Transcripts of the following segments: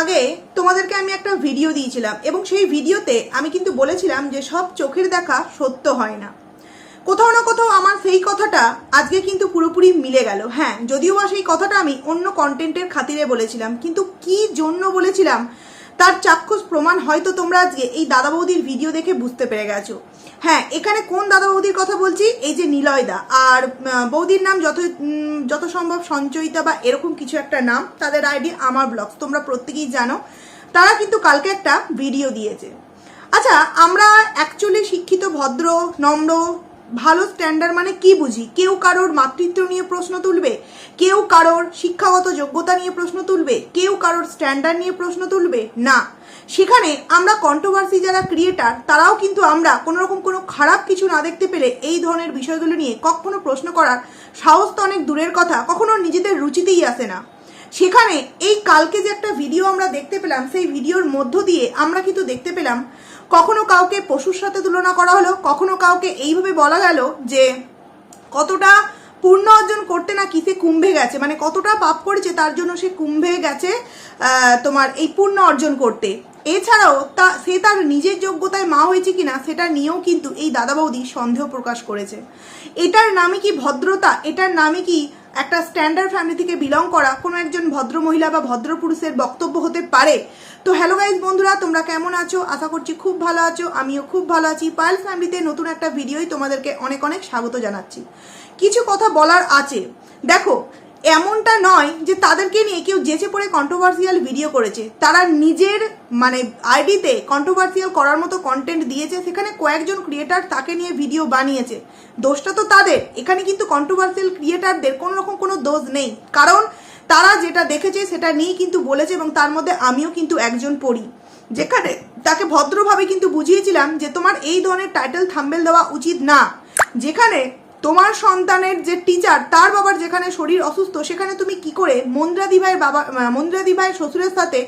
আগে তোমাদেরকে আমি একটা ভিডিও দিয়েছিলাম এবং সেই ভিডিওতে আমি কিন্তু বলেছিলাম যে সব চোখের দেখা সত্য হয় না। কোথাও না কোথাও আমার সেই কথাটা আজকে কিন্তু পুরোপুরি মিলে গেল। হ্যাঁ যদিও বা সেই কথাটা আমি অন্য কন্টেন্টের খাতিরে বলেছিলাম, কিন্তু কি জন্য বলেছিলাম তার চাক্ষুষ প্রমাণ হয়তো তোমরা আজকে এই দাদা বৌদির ভিডিও দেখে বুঝতে পেরে গেছো। হ্যাঁ এখানে কোন দাদা বৌদির কথা বলছি? এই যে নিলয়দা। আর বৌদির নাম যত যত সম্ভব সঞ্চয়িতা বা এরকম কিছু একটা নাম, তাদের আইডি আমার ব্লগস তোমরা প্রত্যেকেই জানো। তারা কিন্তু কালকে একটা ভিডিও দিয়েছে। আচ্ছা আমরা অ্যাকচুয়ালি শিক্ষিত, ভদ্র, নম্র ভালো স্ট্যান্ডার্ড মানে কি বুঝি? কেউ কারোর মাতৃত্ব নিয়ে প্রশ্ন তুলবে, কেউ কারোর শিক্ষাগত যোগ্যতা নিয়ে প্রশ্ন তুলবে, কেউ কারোর স্ট্যান্ডার্ড নিয়ে প্রশ্ন তুলবে, না। সেখানে আমরা কন্ট্রোভার্সি যারা ক্রিয়েটার তারাও কিন্তু আমরা কোনো রকম কোনো খারাপ কিছু না দেখতে পেলে এই ধরনের বিষয়গুলো নিয়ে কখনো প্রশ্ন করার সাহস তো অনেক দূরের কথা, কখনো নিজেদের রুচিতেই আসে না। সেখানে এই কালকে যে একটা ভিডিও আমরা দেখতে পেলাম, সেই ভিডিওর মধ্য দিয়ে আমরা কিন্তু দেখতে পেলাম কখনো কাউকে পশুর সাথে তুলনা করা হলো, কখনো কাউকে এইভাবে বলা গেল যে কতটা পূর্ণ অর্জন করতে না কিসে কুম্ভে গেছে মানে কতটা পাপ করেছে তার জন্য সে কুম্ভে গেছে তোমার এই পূর্ণ অর্জন করতে। এছাড়াও তা, সে তার নিজের যোগ্যতায় মা হয়েছে কিনা, সেটা নিয়েও কিন্তু এই দাদা বৌদি সন্দেহ প্রকাশ করেছে। এটার নামে কি ভদ্রতা? এটার নামে কি একটা স্ট্যান্ডার্ড ফ্যামিলি থেকে বিলং করা কোনো একজন ভদ্র মহিলা বা ভদ্র পুরুষের বক্তব্য হতে পারে। তো হ্যালো গাইজ বন্ধুরা, তোমরা কেমন আছো? আশা করছি খুব ভালো আছো, আমিও খুব ভালো আছি। পায়েল ফ্যামিলিতে নতুন একটা ভিডিওই তোমাদেরকে অনেক অনেক স্বাগত জানাচ্ছি। কিছু কথা বলার আছে। দেখো এমনটা নয় যে তাদেরকে নিয়ে কেউ যেচে পড়ে কন্ট্রোভার্সিয়াল ভিডিও করেছে। তারা নিজের মানে আইডিতে কন্ট্রোভার্সিয়াল করার মতো কন্টেন্ট দিয়েছে, সেখানে কয়েকজন ক্রিয়েটার তাকে নিয়ে ভিডিও বানিয়েছে। দোষটা তো তাদের। এখানে কিন্তু কন্ট্রোভার্সিয়াল ক্রিয়েটারদের কোনো রকম কোনো দোষ নেই। কারণ তারা যেটা দেখেছে সেটা নিয়েই কিন্তু বলেছে এবং তার মধ্যে আমিও কিন্তু একজন পড়ি। যেখানে তাকে ভদ্রভাবে কিন্তু বুঝিয়েছিলাম যে তোমার এই ধরনের টাইটেল থাম্বেল দেওয়া উচিত না। যেখানে তোমার সন্তানের যে টিচার তার বাবার যেখানে শরীর অসুস্থ, সেখানে তুমি কি করে মন্দ্রাদি ভাইয়ের বাবা মন্দ্রাদি ভাইয়ের শ্বশুরের সাথে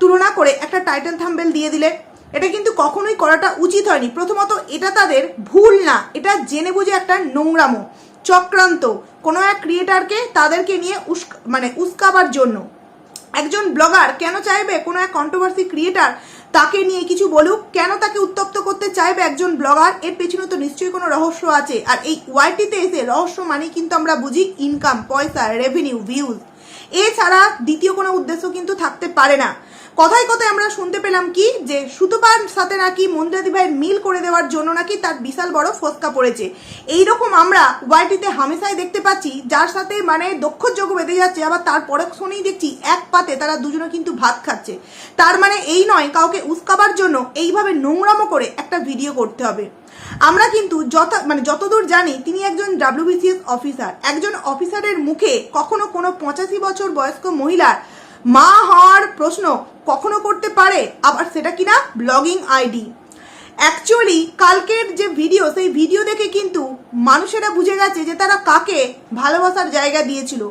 তুলনা করে একটা টাইটেল থাম্বেল দিয়ে দিলে? এটা কিন্তু কখনোই করাটা উচিত হয়নি। প্রথমত, এটা তাদের ভুল না। এটা জেনে বুঝে একটা নোংরামো, চক্রান্ত। কোনো এক ক্রিয়েটারকে তাদেরকে নিয়ে উস্ক মানে উস্কাবার জন্য। একজন ব্লগার কেন চাইবে কোনো এক কন্ট্রোভার্সি ক্রিয়েটার তাকে নিয়ে কিছু বলুক? কেন তাকে উত্তপ্ত করতে চাইবে একজন ব্লগার? এর পেছনে তো নিশ্চয়ই কোনো রহস্য আছে। আর এই ওয়াইটিতে এসে রহস্য মানে কিন্তু আমরা বুঝি ইনকাম পয়সা রেভিনিউ ভিউজ এছাড়া দ্বিতীয় কোনো উদ্দেশ্য কিন্তু থাকতে পারে না। কথায় কথায় আমরা শুনতে পেলাম কি? যে সুতপার সাথে নাকি মন্দিরাদি ভাইয়ের মিল করে দেওয়ার জন্য নাকি তার বিশাল বড় ফসকা পড়েছে। এইরকম আমরা ওয়াইটিতে হামেশাই দেখতে পাচ্ছি, যার সাথে মানে দক্ষ যোগ বেঁধে যাচ্ছে, আবার তারপরে শুনেই দেখছি এক পাতে তারা দুজনে কিন্তু ভাত খাচ্ছে। তার মানে এই নয়, কাউকে উস্কাবার জন্য এইভাবে নোংরামো করে একটা ভিডিও করতে হবে। আমরা কিন্তু যত মানে যতদূর জানি, তিনি একজন ডাব্লিউবিসিএস অফিসার। একজন অফিসারের মুখে কখনো কোনো পঁচাশি বছর বয়স্ক মহিলার মা হওয়ার প্রশ্ন কখনো করতে পারে? আবার সেটা কিনা? Blogging ID. অ্যাকচুয়ালি কালকের যে ভিডিও সেই ভিডিও দেখে কিন্তু মানুষেরা বুঝে গেছে যে তারা কাকে ভালোবাসার জায়গা দিয়েছিল।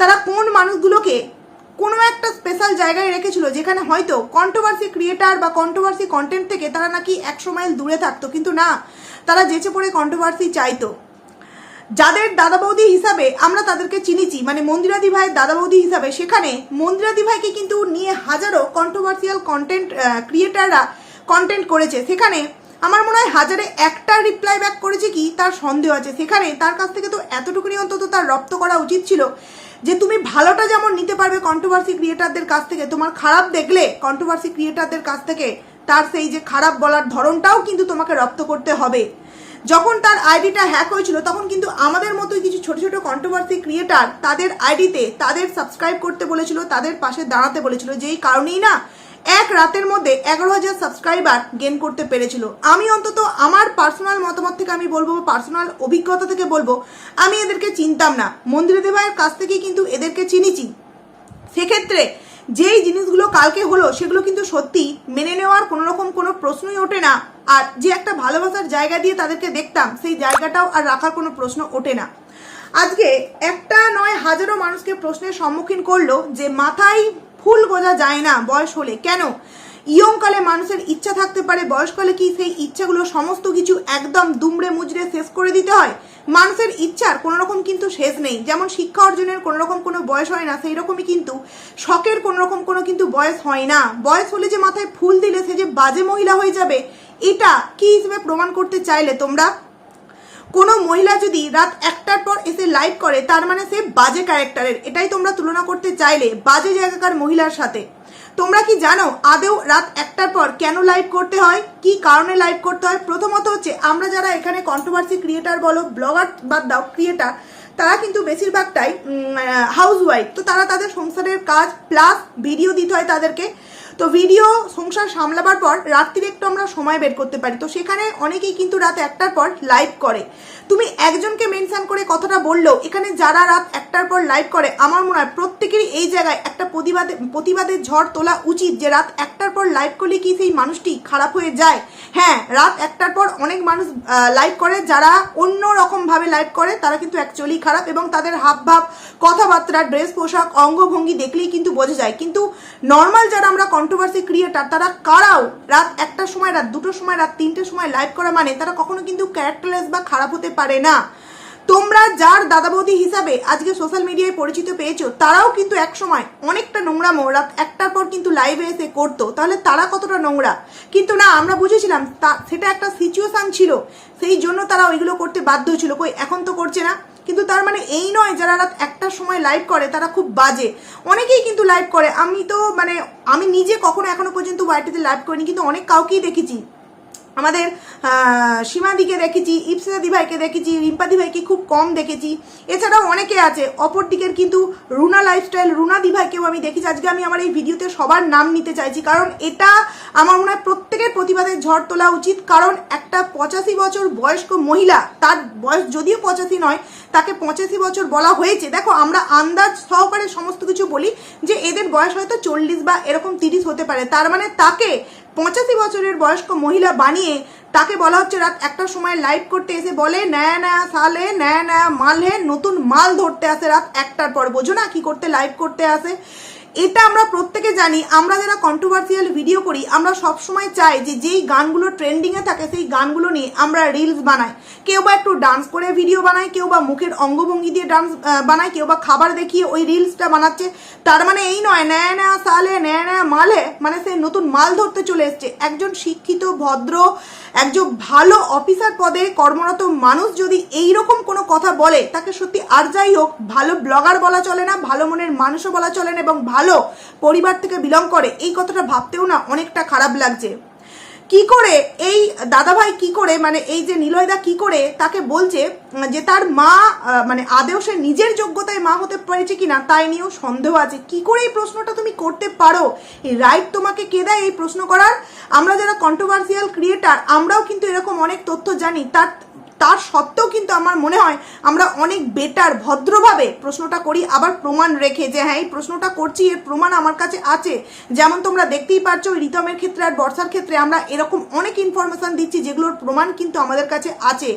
তারা কোন মানুষগুলোকে কোনো একটা স্পেশাল জায়গায় রেখেছিল যেখানে হয়তো কন্ট্রোভার্সি ক্রিয়েটার বা কন্ট্রোভার্সি কন্টেন্ট থেকে তারা নাকি একশো মাইল দূরে থাকতো। কিন্তু না, তারা যেচে পড়ে কন্ট্রোভার্সি চাইতো। যাদের দাদা বৌদি হিসাবে আমরা তাদেরকে চিনিছি মানে মন্দিরাদি ভাইয়ের দাদা বৌদি হিসাবে, সেখানে মন্দিরাদি ভাইকে কিন্তু নিয়ে হাজারো কন্ট্রোভার্সিয়াল কন্টেন্ট ক্রিয়েটাররা কন্টেন্ট করেছে। সেখানে আমার মনে হয় হাজারে একটা রিপ্লাই ব্যাক করেছে কি, তার সন্দেহ আছে। সেখানে তার কাছ থেকে তো এতটুকুনি অন্তত তার রপ্ত করা উচিত ছিল যে তুমি ভালোটা যেমন নিতে পারবে কন্ট্রোভার্সি ক্রিয়েটারদের কাছ থেকে, তোমার খারাপ দেখলে কন্ট্রোভার্সি ক্রিয়েটারদের কাছ থেকে তার সেই যে খারাপ বলার ধরনটাও কিন্তু তোমাকে রপ্ত করতে হবে। যখন তার আইডিটা হ্যাক হয়েছিল, তখন কিন্তু আমাদের মতোই কিছু ছোট ছোট কন্ট্রোভার্সি ক্রিয়েটার তাদের আইডিতে তাদের সাবস্ক্রাইব করতে বলেছিল, তাদের পাশে দাঁড়াতে বলেছিল, যেই কারণেই না এক রাতের মধ্যে এগারো হাজার সাবস্ক্রাইবার গেন করতে পেরেছিল। আমি অন্তত আমার পার্সোনাল মতামত থেকে আমি বলব পার্সোনাল অভিজ্ঞতা থেকে বলব, আমি এদেরকে চিনতাম না। মন্দির দেবায়ের কাছ থেকেই কিন্তু এদেরকে চিনিছি। সেক্ষেত্রে যেই জিনিসগুলো কালকে হলো, সেগুলো কিন্তু সত্যি মেনে নেওয়ার কোনো রকম কোনো প্রশ্নই ওঠে না। আর যে একটা ভালোবাসার জায়গা দিয়ে তাদেরকে দেখতাম, সেই জায়গাটাও আর রাখার কোনো প্রশ্ন ওঠে না। আজকে একটা নয় হাজারো মানুষকে প্রশ্নের সম্মুখীন করল যে, মাথায় ফুল গোজা যায় না বয়স হলে। কেন? ইয়ংকালে মানুষের ইচ্ছা থাকতে পারে, বয়সকালে কি সেই ইচ্ছাগুলো সমস্ত কিছু একদম দুমড়ে মুজড়ে শেষ করে দিতে হয়? মানুষের ইচ্ছার কোনো রকম কিন্তু শেষ নেই। যেমন শিক্ষা অর্জনের কোনো রকম কোনো বয়স হয় না সেই রকমই কিন্তু শখের কোনো রকম কোনো কিন্তু বয়স হয় না। বয়স হলে যে মাথায় ফুল দিলে সে যে বাজে মহিলা হয়ে যাবে, এটা কি হিসেবে প্রমাণ করতে চাইলে তোমরা? কোনো মহিলা যদি রাত একটার পর এসে লাইভ করে, তার মানে সে বাজে ক্যারেক্টারের এটাই তোমরা তুলনা করতে চাইলে, বাজে জায়গাকার মহিলার সাথে। তোমরা কি জানো আদেও রাত একটার পর কেন লাইভ করতে হয়? কি কারণে লাইভ করতে হয়? প্রথমত হচ্ছে, আমরা যারা এখানে কন্ট্রোভার্সি ক্রিয়েটার বলো ব্লগার বাদ দাও ক্রিয়েটার তারা কিন্তু বেশিরভাগটাই হাউস ওয়াইফ তো তারা তাদের সংসারের কাজ প্লাস ভিডিও দিতে হয় তাদেরকে। তো ভিডিও সংসার সামলাবার পর রাত্রিরে একটু আমরা সময় বের করতে পারি। তো সেখানে অনেকেই কিন্তু রাত একটার পর লাইভ করে। তুমি একজনকে মেনশন করে কথাটা বলল এখানে যারা রাত একটার পর লাইভ করে, আমার মনে হয় প্রত্যেকেরই এই জায়গায় একটা প্রতিবাদে প্রতিবাদের ঝড় তোলা উচিত যে রাত একটার পর লাইভ করলে কি সেই মানুষটি খারাপ হয়ে যায়? হ্যাঁ রাত একটার পর অনেক মানুষ লাইভ করে, যারা অন্য রকম ভাবে লাইভ করে, তারা কিন্তু অ্যাকচুয়ালি খারাপ এবং তাদের হাব ভাব কথাবার্তা ড্রেস পোশাক, অঙ্গভঙ্গি দেখলেই কিন্তু বোঝা যায়। কিন্তু নর্মাল যারা আমরা কন্ট্রোভার্সি ক্রিয়েটার তারা কারাও রাত একটার সময়, রাত দুটোর সময়, রাত তিনটের সময় লাইভ করা মানে তারা কখনো কিন্তু ক্যারেক্টারলেস বা খারাপ হতে পারে না। তোমরা যার দাদা বৌদি হিসাবে আজকে সোশ্যাল মিডিয়ায় পরিচিত পেয়েছ, তারাও কিন্তু এক সময় অনেকটা নোংরা রাত একটার পর কিন্তু লাইভে এসে করতো। তাহলে তারা কতটা নোংরা? কিন্তু না, আমরা বুঝেছিলাম তা, সেটা একটা সিচুয়েশান ছিল। সেই জন্য তারা ওইগুলো করতে বাধ্য ছিল। কই, এখন তো করছে না। কিন্তু তার মানে এই নয়, যারা রাত একটার সময় লাইভ করে, তারা খুব বাজে। অনেকেই কিন্তু লাইভ করে। আমি তো মানে আমি নিজে কখনো এখনও পর্যন্ত ওয়াইটিতে লাইভ করিনি, কিন্তু অনেক কাউকেই দেখেছি। আমাদের সীমাদিকে দেখেছি ইপসিতা দিভাইকে দেখেছি রিম্পা দিভাইকে খুব কম দেখেছি। এছাড়াও অনেকে আছে অপর দিকের কিন্তু রুনা লাইফস্টাইল রুনা দিভাইকেও আমি দেখেছি। আজকে আমি আমার এই ভিডিওতে সবার নাম নিতে চাইছি, কারণ এটা আমার মনে হয় প্রত্যেকের প্রতিবাদের ঝড় তোলা উচিত। কারণ একটা পঁচাশি বছর বয়স্ক মহিলা, তার বয়স যদিও পঁচাশি নয়, তাকে পঁচাশি বছর বলা হয়েছে। দেখো, আমরা আন্দাজ সহকারে সমস্ত কিছু বলি যে এদের বয়স হয়তো চল্লিশ বা এরকম তিরিশ হতে পারে। তার মানে তাকে পঁচাশি বছরের বয়স্ক মহিলা বানিয়ে তাকে বলা হচ্ছে রাত একটার সময় লাইভ করতে এসে বলে নয়া নয়া সালে নয়া নয়া মাল হে, নতুন মাল ধরতে আসে রাত একটার পর। বোঝো না কি করতে লাইভ করতে আসে। এটা আমরা প্রত্যেকে জানি, আমরা যারা কন্ট্রোভার্সিয়াল ভিডিও করি, আমরা সবসময় চাই যে যেই গানগুলো ট্রেন্ডিংয়ে থাকে, সেই গানগুলো নিয়ে আমরা রিলস বানাই। কেউ বা একটু ডান্স করে ভিডিও বানায়, কেউ বা মুখের অঙ্গভঙ্গি দিয়ে ডান্স বানায়, কেউ বা খাবার দেখিয়ে ওই রিলসটা বানাচ্ছে। তার মানে এই নয় ন্যায় নেয়া, সালে ন্যায় নেয়া, মালে মানে সে নতুন মাল ধরতে চলে এসছে। একজন শিক্ষিত, ভদ্র, একজন ভালো অফিসার পদে কর্মরত মানুষ যদি এই রকম কোনো কথা বলে, তাকে সত্যি আর যাই হোক, ভালো ব্লগার বলা চলে না, ভালো মনের মানুষও বলা চলে না এবং ভালো পরিবার থেকে বিলং করে, এই কথাটা ভাবতেও না অনেকটা খারাপ লাগছে। কি করে এই দাদাভাই কি করে মানে এই যে নিলয়দা কি করে তাকে বলছে, যে তার মা মানে আদেও সে নিজের যোগ্যতায় মা হতে পেরেছে কিনা তাই নিয়েও সন্দেহ আছে। কি করে এই প্রশ্নটা তুমি করতে পারো? এই রাইট তোমাকে কে দেয় এই প্রশ্ন করার? আমরা যারা কন্ট্রোভার্সিয়াল ক্রিয়েটার আমরাও কিন্তু এরকম অনেক তথ্য জানি। তার তার সত্ত্বেও কিন্তু আমার মনে হয় আমরা অনেক বেটার ভদ্রভাবে প্রশ্নটা করি, আবার প্রমাণ রেখে যে হ্যাঁ এই প্রশ্নটা করছি, এর প্রমাণ আমার কাছে আছে। যেমন তোমরা দেখতেই পারছ, রিতমের ক্ষেত্রে আর বর্ষার ক্ষেত্রে আমরা এরকম অনেক ইনফরমেশান দিচ্ছি, যেগুলোর প্রমাণ কিন্তু আমাদের কাছে আছে।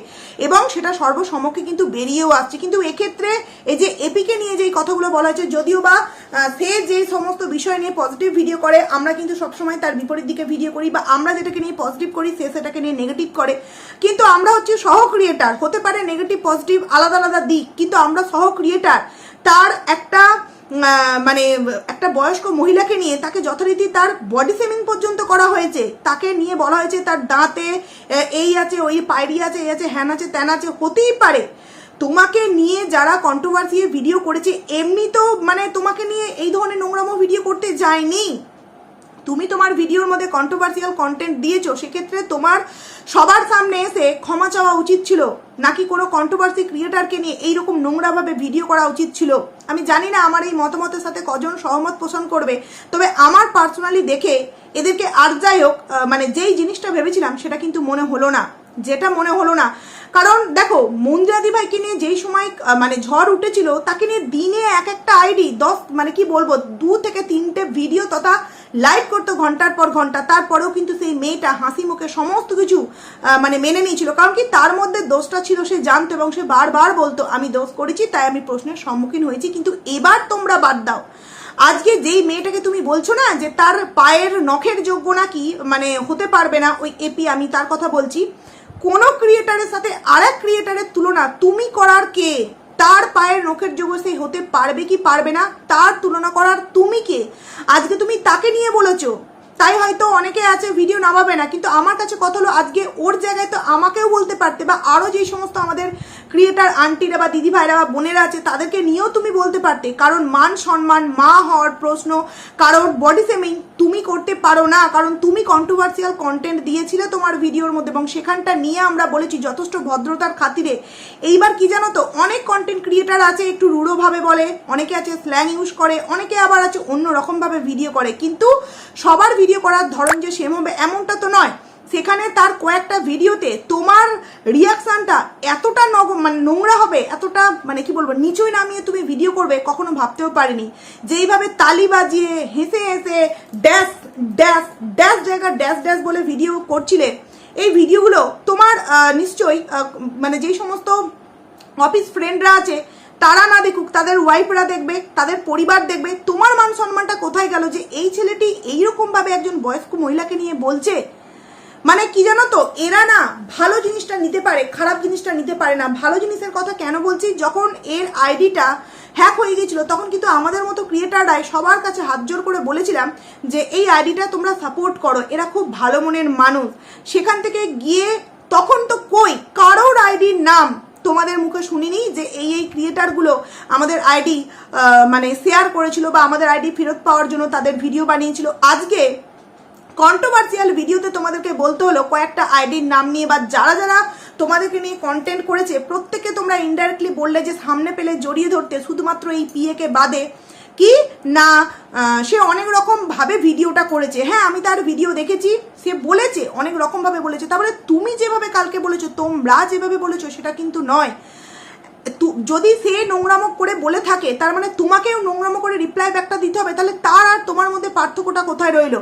এবং সেটা সর্বসমক্ষে কিন্তু বেরিয়েও আসছে। কিন্তু এক্ষেত্রে এই যে এপিকে নিয়ে যেই কথাগুলো বলা হয়েছে, যদিও বা সে যে সমস্ত বিষয় নিয়ে পজিটিভ ভিডিও করে, আমরা কিন্তু সবসময় তার বিপরীত দিকে ভিডিও করি বা আমরা যেটাকে নিয়ে পজিটিভ করি, সে সেটাকে নিয়ে নেগেটিভ করে। কিন্তু আমরা হচ্ছে সহ ক্রিয়েটার হতে পারে নেগেটিভ পজিটিভ আলাদা আলাদা দিক, কিন্তু আমরা সহ ক্রিয়েটার তার একটা মানে একটা বয়স্ক মহিলাকে নিয়ে তাকে যথারীতি তার বডি শেমিং পর্যন্ত করা হয়েছে। তাকে নিয়ে বলা হয়েছে তার দাঁতে এই আছে, ওই পায়রি আছে, এই আছে, হ্যান আছে, ত্যান আছে, হতেই পারে। তোমাকে নিয়ে যারা কন্ট্রোভার্সি ভিডিও করেছে এমনি তো মানে তোমাকে নিয়ে এই ধরনের নোংরামো ভিডিও করতে যায়নি। তুমি তোমার ভিডিওর মধ্যে কন্ট্রোভার্সিয়াল কন্টেন্ট দিয়েছ, সেক্ষেত্রে তোমার সবার সামনে এসে ক্ষমা চাওয়া উচিত ছিল। নাকি কোনো কন্ট্রোভার্সি ক্রিয়েটারকে নিয়ে এইরকম নোংরাভাবে ভিডিও করা উচিত ছিল? আমি জানি না আমার এই মতামতের সাথে কজন সহমত পোষণ করবে, তবে আমার পার্সোনালি দেখে এদেরকে আর যাই হোক মানে যেই জিনিসটা ভেবেছিলাম সেটা কিন্তু মনে হলো না। যেটা মনে হলো না, কারণ দেখো, মন্দিরাদি ভাইকে নিয়ে যেই সময় মানে ঝড় উঠেছিল, তাকে নিয়ে দিনে এক একটা আইডি, দশ মানে কি বলব, দু থেকে তিনটে ভিডিও তথা লাইভ করতো ঘণ্টার পর ঘণ্টা, তারপরেও কিন্তু সেই মেয়েটা হাসি মুখে সমস্ত কিছু মানে মেনে নিয়েছিল। কারণ কি, তার মধ্যে দোষটা ছিল, সে জানতো এবং সে বারবার বলতো, আমি দোষ করেছি, তাই আমি প্রশ্নের সম্মুখীন হয়েছি, কিন্তু এবার তোমরা বাদ দাও। আজকে যেই মেয়েটাকে তুমি বলছো না, যে তার পায়ের নখের যোগ্য নাকি মানে হতে পারবে না, ওই এপি আমি তার কথা বলছি। কোন ক্রিয়েটারের সাথে আর এক ক্রিয়েটারের তুলনা তুমি করার কে? তার পায়ের নখের যুগ সেই হতে পারবে কি পারবে না, তার তুলনা করার তুমি কে? আজকে তুমি তাকে নিয়ে বলেছ। তাই হয়তো অনেকে আছে ভিডিও নামাবে না, কিন্তু আমার কাছে কথা হলো, আজকে ওর জায়গায় তো আমাকেও বলতে পারতে বা আরও যেই সমস্ত আমাদের ক্রিয়েটার, আন্টিরা বা দিদি ভাইরা বা বোনেরা আছে, তাদেরকে নিয়েও তুমি বলতে পারতে। কারণ মান সম্মান, মা হওয়ার প্রশ্ন, কারোর বডি সেমিং তুমি করতে পারো না, কারণ তুমি কন্ট্রোভার্সিয়াল কন্টেন্ট দিয়েছিলে তোমার ভিডিওর মধ্যে এবং সেখানটা নিয়ে আমরা বলেছি যথেষ্ট ভদ্রতার খাতিরে। এইবার কি জানো তো, অনেক কন্টেন্ট ক্রিয়েটার আছে, একটু রূঢ়ভাবে বলে, অনেকে আছে স্ল্যাং ইউজ করে, অনেকে আবার আছে অন্য রকমভাবে ভিডিও করে। কিন্তু সবার ভিডিও করার ধরন যে সেম হবে, এমনটা তো নয়। সেখানে তার কয়েকটা ভিডিওতে তোমার রিয়াকশানটা এতটা নগ মানে নোংরা হবে, এতটা মানে কি বলব, নিচুই নামিয়ে তুমি ভিডিও করবে, কখনো ভাবতেও পারিনি। যেইভাবে তালি বাজিয়ে হেসে হেসে ড্যাশ ড্যাশ ড্যাশ জায়গা ড্যাশ ড্যাশ বলে ভিডিও করছিলে, এই ভিডিওগুলো তোমার নিশ্চয়ই মানে যেই সমস্ত অফিস ফ্রেন্ডরা আছে, তারা না দেখুক, তাদের ওয়াইফরা দেখবে, তাদের পরিবার দেখবে, তোমার মান সম্মানটা কোথায় গেল যে এই ছেলেটি এইরকম ভাবে একজন বয়স্ক মহিলাকে নিয়ে বলছে? মানে কি জানো তো, এরা না ভালো জিনিসটা নিতে পারে, খারাপ জিনিসটা নিতে পারে না। ভালো জিনিসের কথা কেন বলছি? যখন এর আইডিটা হ্যাক হয়ে গেছিল তখন কিন্তু আমাদের মতো ক্রিয়েটাররাই সবার কাছে হাত জোর করে বলেছিলাম যে, এই আইডিটা তোমরা সাপোর্ট করো, এরা খুব ভালো মনের মানুষ। সেখান থেকে গিয়ে তখন তো কই, কারোর আইডির নাম তোমাদের মুখে শুনিনি যে, এই এই ক্রিয়েটারগুলো আমাদের আইডি মানে শেয়ার করেছিল বা আমাদের আইডি ফেরত পাওয়ার জন্য তাদের ভিডিও বানিয়েছিল? আজকে কন্ট্রোভার্সিয়াল ভিডিওতে তোমাদেরকে বলতে হলো, কয়েকটা আইডির নাম নিয়ে বা যারা যারা তোমাদেরকে নিয়ে কন্টেন্ট করেছে প্রত্যেকে তোমরা ইনডাইরেক্টলি বললে যে সামনে পেলে জড়িয়ে ধরতে, শুধুমাত্র এই পিএকে বাদে। কি? না সে অনেক রকম ভাবে ভিডিওটা করেছে। হ্যাঁ আমি তার ভিডিও দেখেছি, সে বলেছে, অনেক রকম ভাবে বলেছে। তারপরে তুমি যেভাবে কালকে বলেছ, তোমরা যেভাবে বলেছ, সেটা কিন্তু নয়। যদি সে নোংরামো করে বলে থাকে, তার মানে তোমাকেও নোংরামো করে রিপ্লাই ব্যাকটা দিতে হবে, তাহলে তার আর তোমার মধ্যে পার্থক্যটা কোথায় রইল?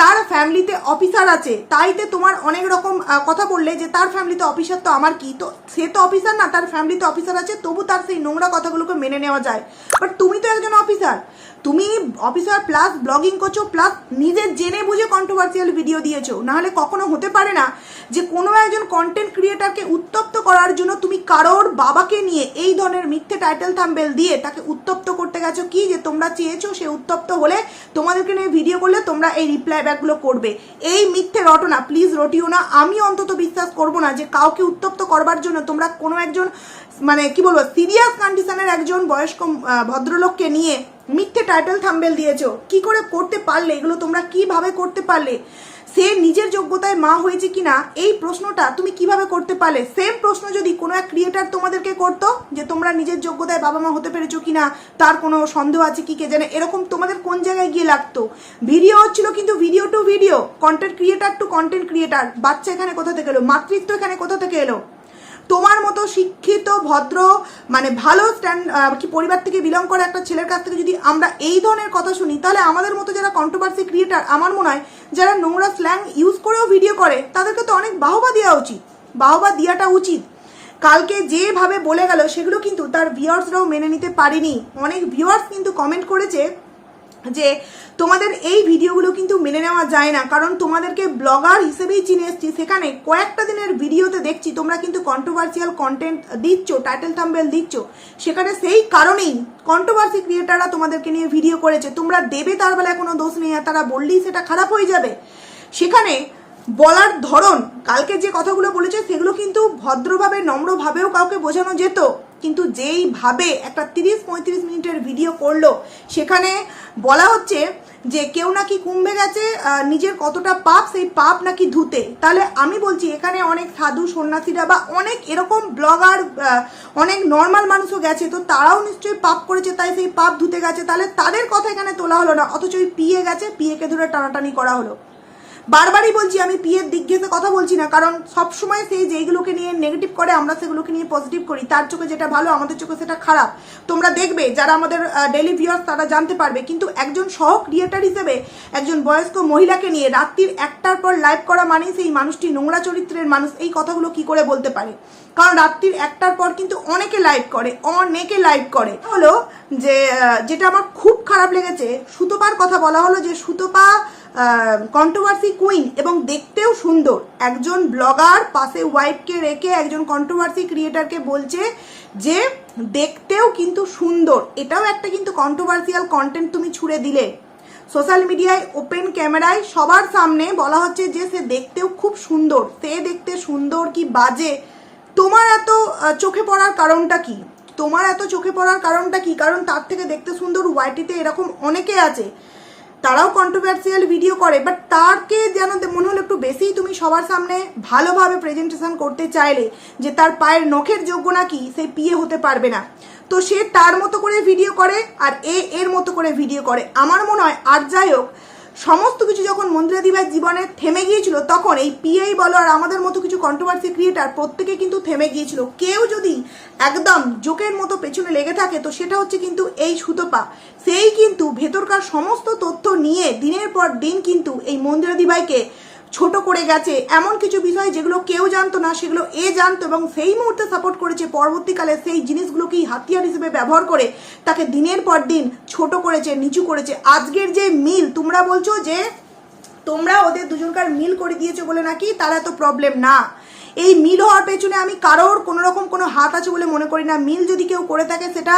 তার ফ্যামিলিতে অফিসার আছে, তাইতে তোমার অনেক রকম কথা বললে যে তার ফ্যামিলিতে অফিসার তো আমার কি? তো সে তো অফিসার না, তার ফ্যামিলিতে অফিসার আছে, তবু তার সেই নোংরা কথাগুলোকে মেনে নেওয়া যায়। বাট তুমি তো একজন অফিসার তুমি অফিসার প্লাস ব্লগিং করছ প্লাস নিজের জেনে বুঝে কন্ট্রোভার্সিয়াল ভিডিও দিয়েছ। নাহলে কখনো হতে পারে না যে কোনো একজন কন্টেন্ট ক্রিয়েটারকে উত্তপ্ত করার জন্য তুমি কারোর বাবাকে নিয়ে এই ধরনের মিথ্যে টাইটেল থাম্বেল দিয়ে তাকে উত্তপ্ত করতে গেছো। কি যে তোমরা চেয়েছো সে উত্তপ্ত হলে তোমাদেরকে নিয়ে ভিডিও করলে তোমরা এই রিপ্লাই ব্যাকগুলো করবে। এই মিথ্যে রটনা প্লিজ রটিও না। আমি অন্তত বিশ্বাস করব না যে কাউকে উত্তপ্ত করবার জন্য তোমরা কোনো একজন মানে কি বলব সিরিয়াস কন্ডিশনের একজন বয়স্ক ভদ্রলোককে নিয়ে মিথ্যে টাইটেল থাম্বেল দিয়েছ। কি করে করতে পারলে? এগুলো তোমরা কীভাবে করতে পারলে? সে নিজের যোগ্যতায় মা হয়েছে কিনা? এই প্রশ্নটা তুমি কীভাবে করতে পারলে? সেম প্রশ্ন যদি কোনো এক ক্রিয়েটার তোমাদেরকে করতো, যে তোমরা নিজের যোগ্যতায় বাবা মা হতে পেরেছ কিনা, তার কোনো সন্দেহ আছে কি কে জানে? এরকম তোমাদের কোন জায়গায় গিয়ে লাগতো? ভিডিও হচ্ছিল কিন্তু video to video content creator to content creator বাচ্চা এখানে কোথা থেকে এলো? মাতৃত্ব এখানে কোথা থেকে এলো? তোমার মতো শিক্ষিত, ভদ্র মানে ভালো স্ট্যান্ড কি পরিবার থেকে বিলং করা একটা ছেলের কাছ থেকে যদি আমরা এই ধরনের কথা শুনি, তাহলে আমাদের মতো যারা কন্ট্রোভার্সি ক্রিয়েটার আমার মনে হয় যারা নোংরা স্ল্যাং ইউজ করেও ভিডিও করে, তাদেরকে তো অনেক বাহবা দেওয়া উচিত। বাহবা দেওয়াটা উচিত। কালকে যেভাবে বলে গেল, সেগুলো কিন্তু তার ভিউয়ার্সরাও মেনে নিতে পারেনি। অনেক ভিউয়ার্স কিন্তু কমেন্ট করেছে যে তোমাদের এই ভিডিওগুলো কিন্তু মেনে নেওয়া যায় না, কারণ তোমাদেরকে ব্লগার হিসেবেই চিনে এসছি। সেখানে কয়েকটা দিনের ভিডিওতে দেখছি তোমরা কিন্তু কন্ট্রোভার্সিয়াল কন্টেন্ট দিচ্ছ টাইটেল থাম্বেল দিচ্ছ। সেখানে সেই কারণেই কন্ট্রোভার্সি ক্রিয়েটাররা তোমাদেরকে নিয়ে ভিডিও করেছে। তোমরা দেবে তার বেলায় কোনো দোষ নেই, আর তারা বললেই সেটা খারাপ হয়ে যাবে। সেখানে বলার ধরন, কালকে যে কথাগুলো বলেছে সেগুলো কিন্তু ভদ্রভাবে, নম্রভাবেও কাউকে বোঝানো যেত। কিন্তু যেইভাবে একটা তিরিশ পঁয়ত্রিশ মিনিটের ভিডিও করল, সেখানে বলা হচ্ছে যে কেউ নাকি কুম্ভে গেছে নিজের কতটা পাপ, সেই পাপ নাকি ধুতে। তাহলে আমি বলছি, এখানে অনেক সাধু, সন্ন্যাসীরা বা অনেক এরকম ব্লগার অনেক নর্মাল মানুষও গেছে, তো তারাও নিশ্চয়ই পাপ করেছে, তাই সেই পাপ ধুতে গেছে। তাহলে তাদের কথা এখানে তোলা হলো না, অথচ ওই পিয়ে গেছে, পিয়েকে ধরে টানাটানি করা হলো। বারবারই বলছি, আমি পিয়ের দিক ঘেসে কথা বলছি না, কারণ সবসময় সেই যেইগুলোকে নিয়ে নেগেটিভ করে, আমরা সেগুলোকে নিয়ে পজিটিভ করি। তার চোখে যেটা ভালো, আমাদের চোখে সেটা খারাপ। তোমরা দেখবে, যারা আমাদের ডেলি ভিউয়ার্স তারা জানতে পারবে, কিন্তু একজন সহ ক্রিয়েটার হিসেবে, একজন বয়স্ক মহিলাকে নিয়ে রাত্রির একটার পর লাইভ করা মানেই সেই মানুষটি নোংরা চরিত্রের মানুষ, এই কথাগুলো কি করে বলতে পারে? কারণ রাত্রির একটার পর কিন্তু অনেকে লাইভ করে, অনেকে লাইভ করে। হলো যে যেটা আমার খুব খারাপ লেগেছে, সুতোপার কথা বলা হলো যে, সুতোপা কন্ট্রোভার্সি কুইন এবং দেখতেও সুন্দর। একজন ব্লগার পাশে ওয়াইফকে রেখে একজন কন্ট্রোভার্সি ক্রিয়েটারকে বলছে যে, দেখতেও কিন্তু সুন্দর। এটাও একটা কিন্তু কন্ট্রোভার্সিয়াল কন্টেন্ট তুমি ছুড়ে দিলে। সোশ্যাল মিডিয়ায় ওপেন ক্যামেরায় সবার সামনে বলা হচ্ছে যে, সে দেখতেও খুব সুন্দর। সে দেখতে সুন্দর কি বাজে? তোমার এত চোখে পড়ার কারণটা কি? তোমার এত চোখে পড়ার কারণটা কি? কারণ তার থেকে দেখতে সুন্দর ওয়াইটিতে এরকম অনেকে আছে। তারাও কন্ট্রোভার্সিয়াল ভিডিও করে বাট তারকে যেন মনে হলো একটু বেশিই তুমি সবার সামনে ভালোভাবে প্রেজেন্টেশন করতে চাইলে যে তার পায়ের নখের যোগ্য নাকি সে পিয়ে হতে পারবে না। তো সে তার মতো করে ভিডিও করে আর এ এর মতো করে ভিডিও করে। আমার মনে হয় আর যাই হোক সমস্ত কিছু যখন মন্দিরা দিবার জীবনে থেমে গিয়েছিল, তখন এই পিআই বলো আর আমাদের মতো কিছু কন্ট্রোভার্সি ক্রিয়েটার প্রত্যেকে কিন্তু থেমে গিয়েছিল। কেউ যদি একদম জোকের মতো পেছনে লেগে থাকে, তো সেটা হচ্ছে কিন্তু এই সুতোপা। সেই কিন্তু ভেতরকার সমস্ত তথ্য নিয়ে দিনের পর দিন কিন্তু এই মন্দিরা দিবাইকে ছোট করে গেছে। এমন কিছু বিষয় যেগুলো কেউ জানতো না, সেগুলো এ জানতো এবং সেই মুহূর্তে সাপোর্ট করেছে পরবর্তীকালে সেই জিনিসগুলোকেই হাতিয়ার হিসেবে ব্যবহার করে তাকে দিনের পর দিন ছোট করেছে, নিচু করেছে। আজকের যে মিল, তোমরা বলছো যে তোমরা ওদের দুজনকার মিল করে দিয়েছ বলে নাকি? তার এত প্রবলেম না। এই মিল হওয়ার পেছনে আমি কারোর কোনো রকম কোনো হাত আছে বলে মনে করি না। মিল যদি কেউ করে থাকে, সেটা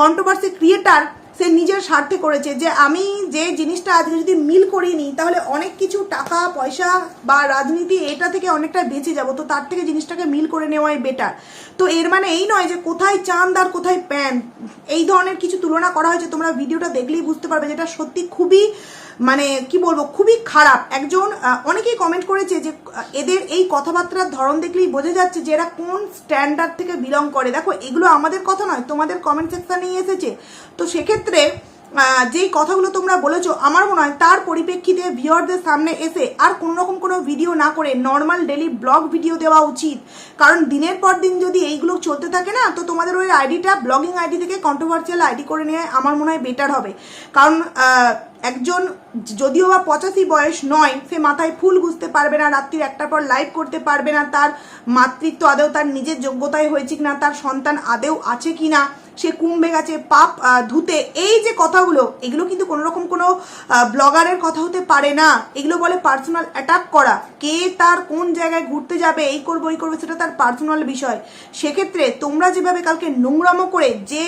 কন্ট্রোভার্সি ক্রিয়েটার সে নিজের স্বার্থে করেছে যে আমি যে জিনিসটা আজকে যদি মিল করিনি তাহলে অনেক কিছু টাকা, পয়সা বা রাজনীতি এটা থেকে অনেকটা বেঁচে যাব। তো তার থেকে জিনিসটাকে মিল করে নেওয়াই বেটার তো এর মানে এই নয় যে কোথায় চাঁদ আর কোথায় প্যান। এই ধরনের কিছু তুলনা করা হয়েছে তোমরা ভিডিওটা দেখলেই বুঝতে পারবে যেটা সত্যি খুবই মানে কি বলব, খুবই খারাপ। একজন অনেকেই কমেন্ট করেছে যে এদের এই কথাবার্তার ধরন দেখলেই বোঝা যাচ্ছে যে এরা কোন স্ট্যান্ডার্ড থেকে বিলং করে। দেখো, এগুলো আমাদের কথা নয়, তোমাদের কমেন্ট সেকশনেই এসেছে। তো সেক্ষেত্রে যেই কথাগুলো তোমরা বলেছ, আমার মনে হয় তার পরিপ্রেক্ষিতে ভিওরদের সামনে এসে আর কোনো রকম কোনো ভিডিও না করে নর্মাল ডেলি ব্লগ ভিডিও দেওয়া উচিত। কারণ দিনের পর দিন যদি এইগুলো চলতে থাকে না, তো তোমাদের ওই আইডিটা ব্লগিং আইডি থেকে কন্ট্রোভার্সিয়াল আইডি করে নেওয়া আমার মনে হয় বেটার হবে। কারণ একজন, যদিও বা পঁচাশি বয়স নয়, সে মাথায় ফুল বুঝতে পারবে না, রাত্রির একটার পর লাইভ করতে পারবে না, তার মাতৃত্ব আদেও তার নিজের যোগ্যতায় হয়েছে কিনা, তার সন্তান আদেও আছে কিনা সে কুম্ভে গেছে, পাপ ধুতে। এই যে কথাগুলো, এগুলো কিন্তু কোনো রকম কোনো ব্লগারের কথা হতে পারে না। এগুলো বলে পার্সোনাল অ্যাটাক করা। কে তার কোন জায়গায় ঘুরতে যাবে, এই করব এই করবে, সেটা তার পার্সোনাল বিষয়। সেক্ষেত্রে তোমরা যেভাবে কালকে নোংরামো করে যে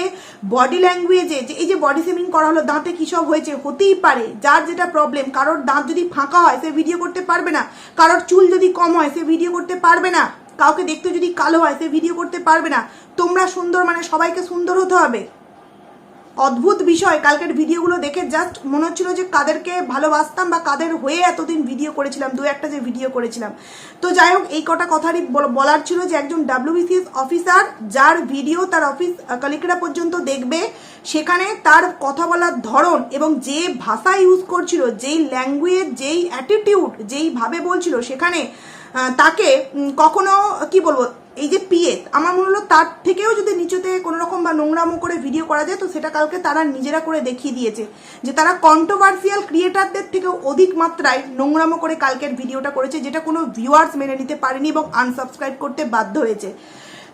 বডি ল্যাঙ্গুয়েজে যে এই যে বডি শেমিং করা হলো, দাঁতে কী সব হয়েছে, হতেই পারে। যার যেটা প্রবলেম কারোর দাঁত যদি ফাঁকা হয়, সে ভিডিও করতে পারবে না। কারোর চুল যদি কম হয়, সে ভিডিও করতে পারবে না। কাউকে দেখতে যদি কালো হয়, সে ভিডিও করতে পারবে না। তোমরা সুন্দর মানে সবাইকে সুন্দর হতে হবে। অদ্ভুত বিষয়, কালকের ভিডিওগুলো দেখে জাস্ট মনে হচ্ছিল যে কাদেরকে ভালোবাসতাম বা কাদের হয়ে এতদিন ভিডিও করেছিলাম, দু একটা যে ভিডিও করেছিলাম। তো যাই হোক, এই কটা কথারই বল- বলার ছিল যে একজন ডাব্লিউবিসিএস অফিসার যার ভিডিও তার অফিস কলিকরা পর্যন্ত দেখবে, সেখানে তার কথা বলার ধরন এবং যে ভাষা ইউজ করছিল, যেই ল্যাঙ্গুয়েজ যেই অ্যাটিটিউড যেইভাবে বলছিল, সেখানে তাকে কখনো, কি বলব, এই যে পিএ আমার মনে হলো তার থেকেও যদি নিচুতে কোনো রকম বা নোংরামো করে ভিডিও করা যায়, তো সেটা কালকে তারা নিজেরা করে দেখিয়ে দিয়েছে যে তারা কন্ট্রোভার্সিয়াল ক্রিয়েটারদের থেকেও অধিক মাত্রায় নোংরামো করে কালকের ভিডিওটা করেছে, যেটা কোনো ভিউয়ার্স মেনে নিতে পারেনি এবং আনসাবস্ক্রাইব করতে বাধ্য হয়েছে।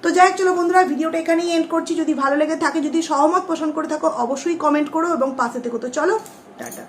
তো যাই হোক, চলো বন্ধুরা ভিডিওটা এখানেই এন্ড করছি। যদি ভালো লেগে থাকে, যদি সহমত পোষণ করে থাকো, অবশ্যই কমেন্ট করো এবং পাশে থেকো। তো চলো, টাটা।